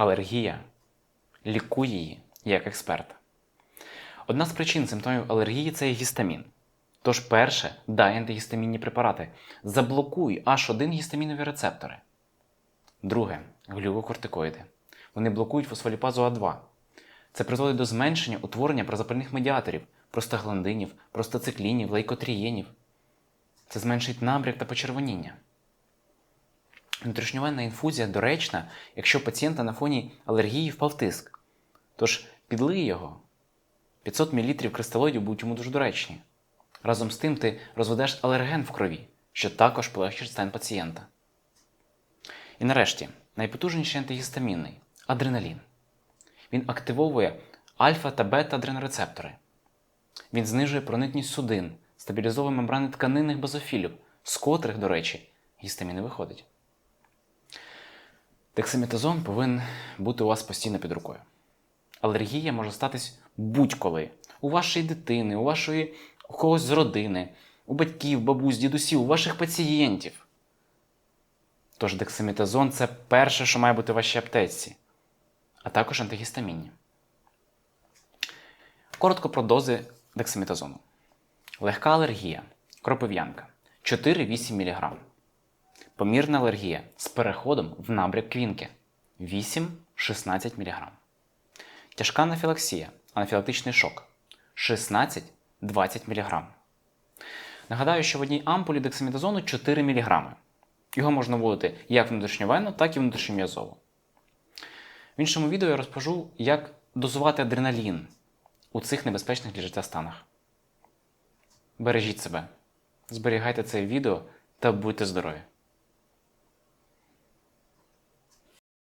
Алергія. Лікуй її як експерт. Одна з причин симптомів алергії це гістамін. Тож, перше, дай антигістамінні препарати. Заблокуй аж один гістамінові рецептори. Друге глюкокортикоїди. Вони блокують фосфоліпазу А2. Це призводить до зменшення утворення прозапальних медіаторів, простагландинів, простациклінів, лейкотрієнів. Це зменшить набряк та почервоніння. Внутрішньовенна інфузія доречна, якщо пацієнта на фоні алергії впав тиск. Тож підлий його. 500 мл кристалоїдів будуть йому дуже доречні. Разом з тим ти розведеш алерген в крові, що також полегшить стан пацієнта. І нарешті, найпотужніший антигістамінний адреналін. Він активовує альфа та бета адренорецептори. Він знижує проникність судин, стабілізовує мембрани тканинних базофілів, з котрих, до речі, гістамін не виходить. Дексаметазон повинен бути у вас постійно під рукою. Алергія може статись будь-коли. У вашої дитини, у вашої у когось з родини, у батьків, бабусь, дідусів, у ваших пацієнтів. Тож дексаметазон це перше, що має бути в вашій аптеці, а також антигістамінні. Коротко про дози дексаметазону. Легка алергія, кропив'янка 4-8 мг. Помірна алергія з переходом в набряк квінки 8-16 мг. Тяжка анафілаксія, анафілактичний шок 16-20 мг. Нагадаю, що в одній ампулі дексаметазону 4 мг. Його можна вводити як внутрішньовенно, так і внутрішньом'язово. В іншому відео я розкажу, як дозувати адреналін у цих небезпечних для життя станах. Бережіть себе, зберігайте це відео та будьте здорові!